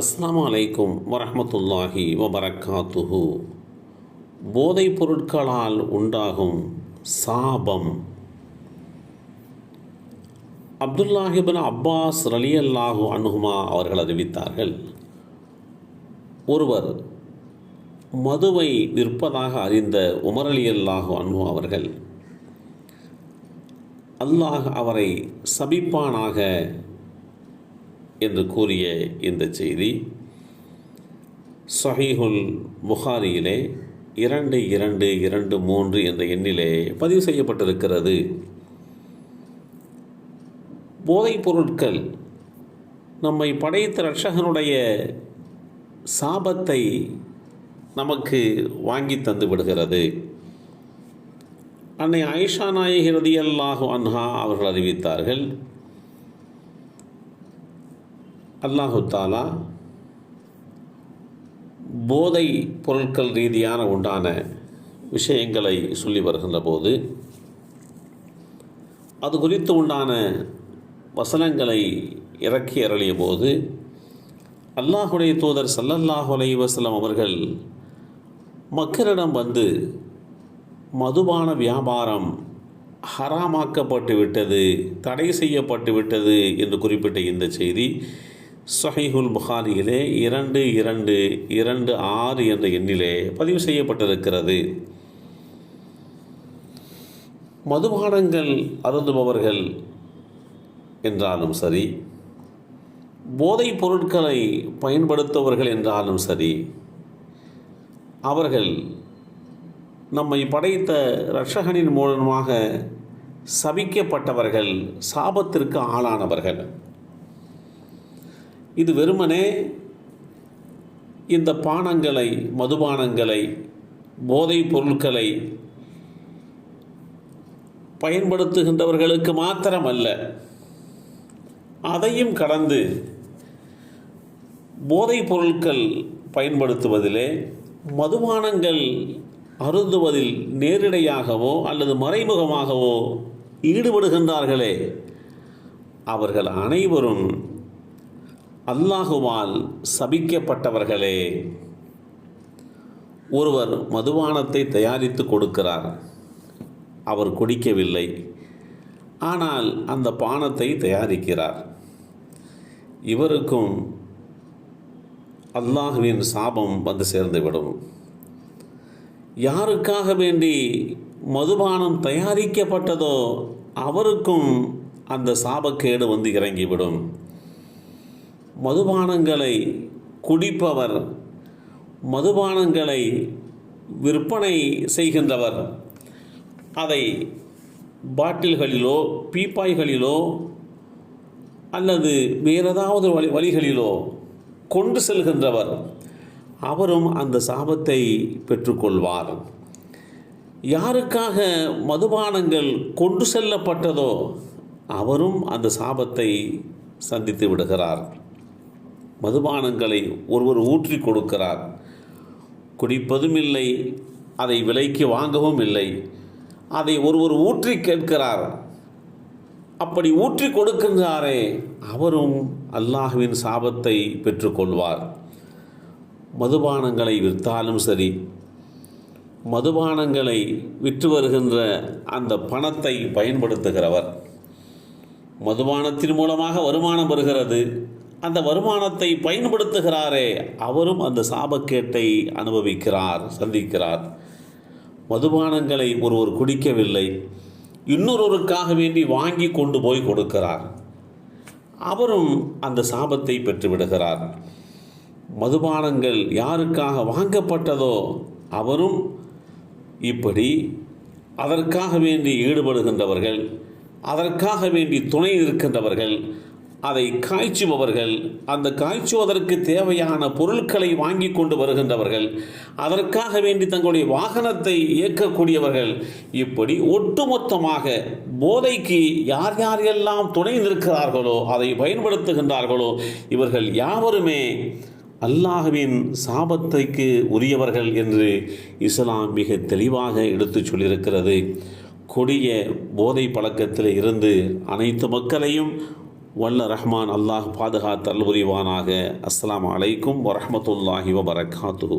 அஸ்லாம் அலைக்கும் வரமத்துல்லாஹி வபரக்காத்துஹு போதைப் பொருட்களால் உண்டாகும் சாபம். அப்துல்லாஹிபின் அப்பாஸ் ரலியல்லாஹு அன்ஹுமா அவர்கள் அறிவித்தார்கள். ஒருவர் மதுவை விற்பதாக அறிந்த உமர் அலி அல்லாஹு அன்ஹு அவர்கள் அல்லாஹ் அவரை சபிப்பானாக என்று கூறிய இந்த செய்தி சஹீஹுல் புகாரியிலே இரண்டு இரண்டு இரண்டு மூன்று என்ற எண்ணிலே பதிவு செய்யப்பட்டிருக்கிறது. போதைப் பொருட்கள் நம்மை படைத்த ரட்சகனுடைய சாபத்தை நமக்கு வாங்கி தந்து விடுகிறது. அன்னை ஆயிஷா நாயகிரதியல்லாஹு அன்ஹா அவர்கள் அறிவித்தார்கள் அல்லாஹு தாலா போதை பொருட்கள் ரீதியான உண்டான விஷயங்களை சொல்லி வருகின்ற போது அது குறித்து உண்டான வசனங்களை இறக்கி அருளிய போது அல்லாஹுடைய தூதர் சல்லல்லாஹு அலைஹி அவர்கள் மக்களிடம் வந்து மதுபான வியாபாரம் ஹராமாக்கப்பட்டு விட்டது தடை செய்யப்பட்டு விட்டது என்று குறிப்பிட்ட இந்த செய்தி சஹீஹுல் புகாரியிலே இரண்டு இரண்டு இரண்டு ஆறு என்ற எண்ணிலே பதிவு செய்யப்பட்டிருக்கிறது. மதுபானங்கள் அருந்துபவர்கள் என்றாலும் சரி போதைப் பொருட்களை பயன்படுத்துபவர்கள் என்றாலும் சரி அவர்கள் நம்மை படைத்த ரட்சகனின் மூலமாக சபிக்கப்பட்டவர்கள் சாபத்திற்கு ஆளானவர்கள். இது வெறுமனே இந்த பானங்களை மதுபானங்களை போதைப் பொருட்களை பயன்படுத்துகின்றவர்களுக்கு மாத்திரமல்ல அதையும் கடந்து போதைப் பொருட்கள் பயன்படுத்துவதிலே மதுபானங்கள் அருந்துவதில் நேரிடையாகவோ அல்லது மறைமுகமாகவோ ஈடுபடுகின்றார்களே அவர்கள் அனைவரும் அல்லாஹுவால் சபிக்கப்பட்டவர்களே ஒருவர் மதுபானத்தை தயாரித்து கொடுக்கிறார். அவர் குடிக்கவில்லை. ஆனால் அந்த பானத்தை தயாரிக்கிறார். இவருக்கும் அல்லாஹுவின் சாபம் வந்து சேர்ந்துவிடும். யாருக்காக வேண்டி மதுபானம் தயாரிக்கப்பட்டதோ அவருக்கும் அந்த சாபக்கேடு வந்து இறங்கிவிடும். மதுபானங்களை குடிப்பவர் மதுபானங்களை விற்பனை செய்கின்றவர். அதை பாட்டில்களிலோ பீப்பாய்களிலோ அல்லது வேறு ஏதாவது வழி வழிகளிலோ கொண்டு செல்கின்றவர். அவரும் அந்த சாபத்தை பெற்றுக்கொள்வார். யாருக்காக மதுபானங்கள் கொண்டு செல்லப்பட்டதோ அவரும் அந்த சாபத்தை சந்தித்து விடுகிறார். மதுபானங்களை ஒருவர் ஊற்றி கொடுக்கிறார். குடிப்பதும் இல்லை அதை விலைக்கு வாங்கவும் இல்லை. அதை ஒருவர் ஊற்றி கேட்கிறார். அப்படி ஊற்றி கொடுக்கின்றாரே அவரும் அல்லாஹுவின் சாபத்தை பெற்றுக்கொள்வார். மதுபானங்களை விற்றாலும் சரி மதுபானங்களை விற்று வருகின்ற அந்த பணத்தை பயன்படுத்துகிறவர். மதுபானத்தின் மூலமாக வருமானம் வருகிறது. அந்த வருமானத்தை பயன்படுத்துகிறாரே அவரும் அந்த சாபக்கேட்டை அனுபவிக்கிறார் சந்திக்கிறார். மதுபானங்களை ஒருவர் குடிக்கவில்லை. இன்னொருவருக்காக வேண்டி வாங்கி கொண்டு போய் கொடுக்கிறார். அவரும் அந்த சாபத்தை பெற்றுவிடுகிறார். மதுபானங்கள் யாருக்காக வாங்கப்பட்டதோ அவரும் இப்படி அதற்காக வேண்டி ஈடுபடுகின்றவர்கள் அதற்காக வேண்டி துணை இருக்கின்றவர்கள் அதை காய்ச்சுபவர்கள் அந்த காய்ச்சுவதற்கு தேவையான பொருட்களை வாங்கி கொண்டு வருகின்றவர்கள் அதற்காக வேண்டி தங்களுடைய வாகனத்தை இயக்கக்கூடியவர்கள் இப்படி ஒட்டுமொத்தமாக போதைக்கு யார் யார் எல்லாம் துணை நிற்கிறார்களோ அதை பயன்படுத்துகின்றார்களோ இவர்கள் யாவருமே அல்லாஹுவின் சாபத்தைக்கு உரியவர்கள் என்று இஸ்லாம் மிக தெளிவாக எடுத்துச் சொல்லியிருக்கிறது. கொடிய போதை பழக்கத்தில் இருந்து அனைத்து மக்களையும் வல்ல ரஹ்மான் அல்லாஹ் பாதுகாத்தல் புரிவானாக. அஸ்லாம் அலைக்கும் வரமத்துல்லாஹி வபரகாத்து